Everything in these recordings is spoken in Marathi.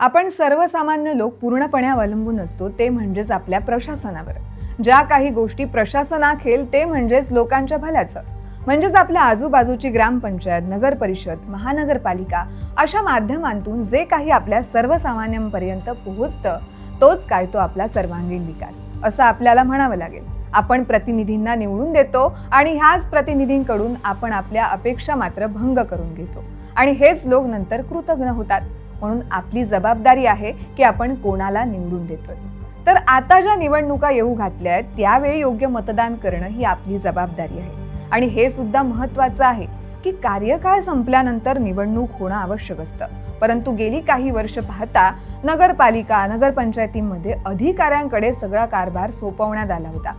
आपण सर्वसामान्य लोक पूर्णपणे अवलंबून असतो ते म्हणजेच आपल्या प्रशासनावर. ज्या काही गोष्टी प्रशासनाखेल ते म्हणजेच लोकांच्या भल्याचं. म्हणजेच आपल्या आजूबाजूची ग्रामपंचायत नगर परिषद महानगरपालिका अशा माध्यमांतून जे काही आपल्या सर्वसामान्यांपर्यंत पोहोचतं तोच काय तो आपला सर्वांगीण विकास असं आपल्याला म्हणावं लागेल. आपण प्रतिनिधींना निवडून देतो आणि ह्याच प्रतिनिधींकडून आपण आपल्या अपेक्षा मात्र भंग करून घेतो. आणि हेच लोक नंतर कृतज्ञ होतात. म्हणून आपली जबाबदारी आहे की आपण कोणाला निवडून देतोय. तर आता ज्या निवडणुका येऊ घातल्या आहेत त्यावेळी योग्य मतदान करणं ही आपली जबाबदारी आहे. आणि हे सुद्धा महत्वाचं आहे की कार्यकाळ संपल्यानंतर निवडणूक होणं आवश्यक असतं. परंतु गेली काही वर्ष पाहता नगरपालिका नगरपंचायतींमध्ये अधिकाऱ्यांकडे सगळा कारभार सोपवण्यात आला होता.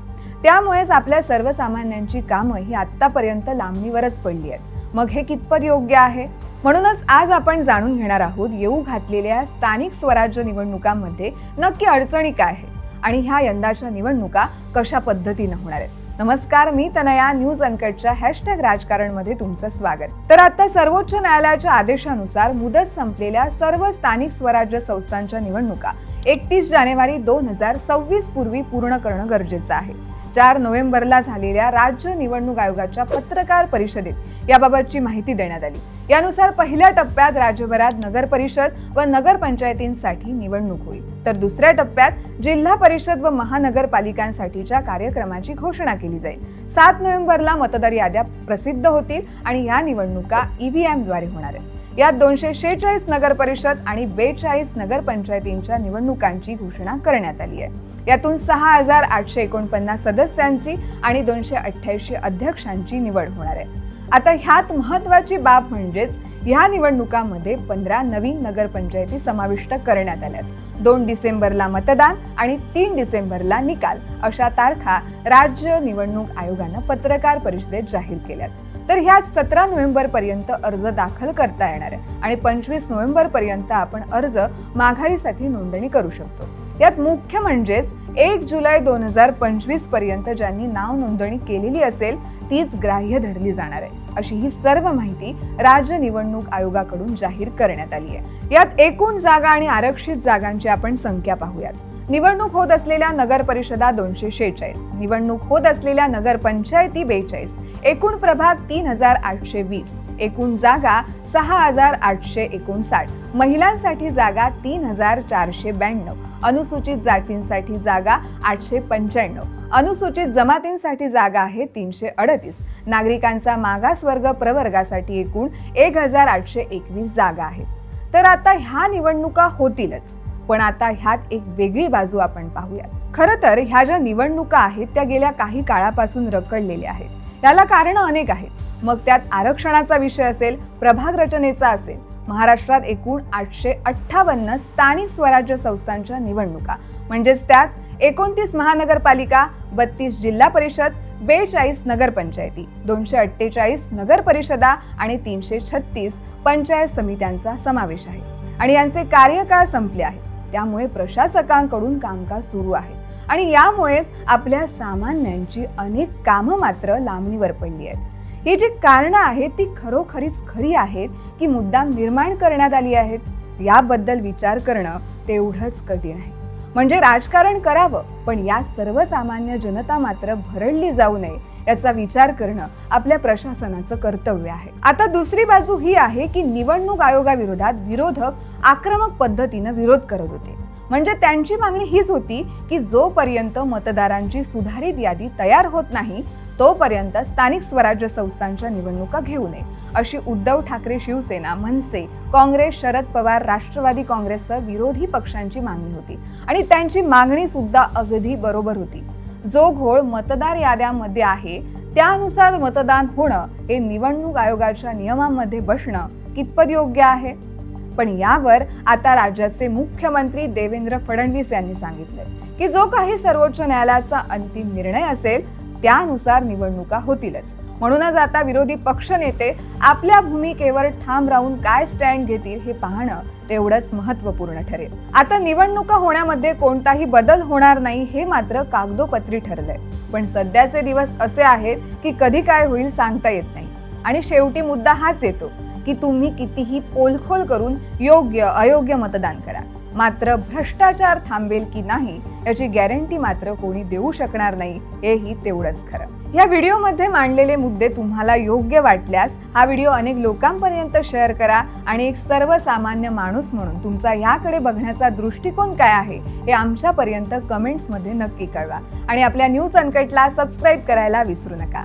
त्यामुळेच आपल्या सर्वसामान्यांची कामं ही आत्तापर्यंत लांबणीवरच पडली आहेत. मग हे कितपत योग्य आहे? म्हणूनच आज आपण जाणून घेणार आहोत येऊ घातलेल्या स्थानिक स्वराज्य निवडणुकांमध्ये नक्की अडचणी काय आहे आणि ह्या यंदाच्या निवडणुका कशा पद्धतीनं होणार आहेत. नमस्कार मी तनया न्यूज अनकटच्या हॅशटॅग राजकारणमध्ये तुमचं स्वागत. तर आता सर्वोच्च न्यायालयाच्या आदेशानुसार मुदत संपलेल्या सर्व स्थानिक स्वराज्य संस्थांच्या निवडणुका एकतीस जानेवारी दोन हजार सव्वीस पूर्वी पूर्ण करणं गरजेचं आहे. चार नोव्हेंबरला झालेल्या राज्य निवडणूक आयोगाच्या पत्रकार परिषदेत याबाबतची माहिती देण्यात आली. यानुसार पहिल्या टप्प्यात राज्यभरात नगर परिषद व नगरपंचायतींसाठी निवडणूक होईल. तर दुसऱ्या टप्प्यात जिल्हा परिषद व महानगरपालिकांसाठीच्या कार्यक्रमाची घोषणा केली जाईल. सात नोव्हेंबरला मतदार याद्या प्रसिद्ध होतील आणि या निवडणुका ईव्हीएमद्वारे होणार आहेत. यात दोनशे शेहेचाळीस नगर परिषद आणि बेचाळीस नगरपंचायतींच्या निवडणुकांची घोषणा करण्यात आली आहे. यातून सहा हजार आठशे एकोणपन्नास सदस्यांची आणि दोनशे अठ्ठ्याऐंशी अध्यक्षांची निवड होणार आहे. आता ह्यात महत्वाची बाब म्हणजेच ह्या निवडणुकांमध्ये पंधरा नवीन नगरपंचायती समाविष्ट करण्यात आल्यात दोन डिसेंबरला मतदान आणि तीन डिसेंबरला निकाल अशा तारखा राज्य निवडणूक आयोगानं पत्रकार परिषदेत जाहीर केल्यात. तर ह्यात सतरा नोव्हेंबरपर्यंत अर्ज दाखल करता येणार आहे. आणि पंचवीस नोव्हेंबर पर्यंत आपण अर्ज माघारीसाठी नोंदणी करू शकतो. यात मुख्य म्हणजेच एक जुलै दोन हजार पंचवीसपर्यंत ज्यांनी नाव नोंदणी केलेली असेल तीच ग्राह्य धरली जाणार आहे. अशी ही सर्व माहिती राज्य निवडणूक आयोगाकडून जाहीर करण्यात आली आहे. यात एकूण जागा आणि आरक्षित जागांची आपण संख्या पाहूयात. निवडणूक होत असलेल्या नगर परिषदा दोनशे शेहेचाळीस निवडणूक होत असलेल्या नगरपंचायती बेचाळीस एकूण प्रभाग तीन हजार आठशे वीस एकूण जागा सहा हजार आठशे एकोणसाठ. महिलांसाठी जागा तीन हजार चारशे ब्याण्णव. अनुसूचित जातींसाठी जागा आठशे पंच्याण्णव. अनुसूचित जमातींसाठी जागा आहे तीनशे अडतीस. नागरिकांचा मागासवर्ग प्रवर्गासाठी एकूण एक हजार आठशे एकवीस जागा आहेत. तर आता ह्या निवडणुका होतीलच. पण आता ह्यात एक वेगळी बाजू आपण पाहूयात. खरं तर ह्या ज्या निवडणुका आहेत त्या गेल्या काही काळापासून रखडलेल्या आहेत. याला कारणं अनेक आहेत. मग त्यात आरक्षणाचा विषय असेल प्रभाग रचनेचा असेल महाराष्ट्रात एकूण आठशे अठ्ठावन्न स्थानिक स्वराज्य संस्थांच्या निवडणुका. म्हणजेच त्यात एकोणतीस महानगरपालिका बत्तीस जिल्हा परिषद बेचाळीस नगरपंचायती दोनशे अठ्ठेचाळीस नगर परिषदा आणि तीनशे छत्तीस पंचायत समित्यांचा समावेश आहे. आणि यांचे कार्यकाळ संपले आहेत त्यामुळे प्रशासकांकडून कामकाज सुरू आहे. आणि यामुळेच आपल्या सामान्यांची अनेक कामं मात्र लांबणीवर पडली आहेत. ही जी कारणं आहेत ती खरोखरीच खरी आहेत की मुद्दाम निर्माण करण्यात आली आहेत? याबद्दल विचार करणं तेवढंच कठीण आहे. म्हणजे राजकारण करावं पण या सर्वसामान्य जनता मात्र भरडली जाऊ नये याचा विचार करणं आपल्या प्रशासनाचं कर्तव्य आहे. आता दुसरी बाजू ही आहे की निवडणूक आयोगाविरोधात विरोधक आक्रमक पद्धतीनं विरोध करत होते. म्हणजे त्यांची मागणी हीच होती की जोपर्यंत मतदारांची सुधारित यादी तयार होत नाही तोपर्यंत स्थानिक स्वराज्य संस्थांच्या निवडणुका घेऊ नये अशी उद्धव ठाकरे शिवसेना मनसे काँग्रेस शरद पवार राष्ट्रवादी काँग्रेससह विरोधी पक्षांची मागणी होती. आणि त्यांची मागणी सुद्धा अगदी बरोबर होती. जो घोळ मतदार याद्यांमध्ये आहे त्यानुसार मतदान होणं हे निवडणूक आयोगाच्या नियमांमध्ये बसणं कितपत योग्य आहे? पण यावर आता राज्याचे मुख्यमंत्री देवेंद्र फडणवीस यांनी सांगितलं की जो काही सर्वोच्च न्यायालयाचा अंतिम निर्णय असेल त्यानुसार निवडणुका होतीलच. म्हणूनच आता विरोधी पक्षनेते आपल्या भूमिकेवर ठाम राहून काय स्टँड घेतील हे पाहणं तेवढंच महत्त्वपूर्ण ठरेल. आता निवडणुका होण्यामध्ये कोणताही बदल होणार नाही हे मात्र कागदोपत्री ठरलंय. पण सध्याचे दिवस असे आहेत की कधी काय होईल सांगता येत नाही. आणि शेवटी मुद्दा हाच येतो की तुम्ही कितीही पोलखोल करून योग्य अयोग्य मतदान करा. मात्र भ्रष्टाचार थांबेल की नाही याची गॅरंटी मात्र कोणी देऊ शकणार नाही हेही तेवढंच खरं. या व्हिडिओमध्ये मांडलेले मुद्दे तुम्हाला योग्य वाटल्यास हा व्हिडिओ अनेक लोकांपर्यंत शेअर करा आणि एक सर्वसामान्य माणूस म्हणून तुमचा याकडे बघण्याचा दृष्टिकोन काय आहे हे आमच्यापर्यंत कमेंट्समध्ये नक्की कळवा. आणि आपल्या न्यूज अनकटला सबस्क्राईब करायला विसरू नका.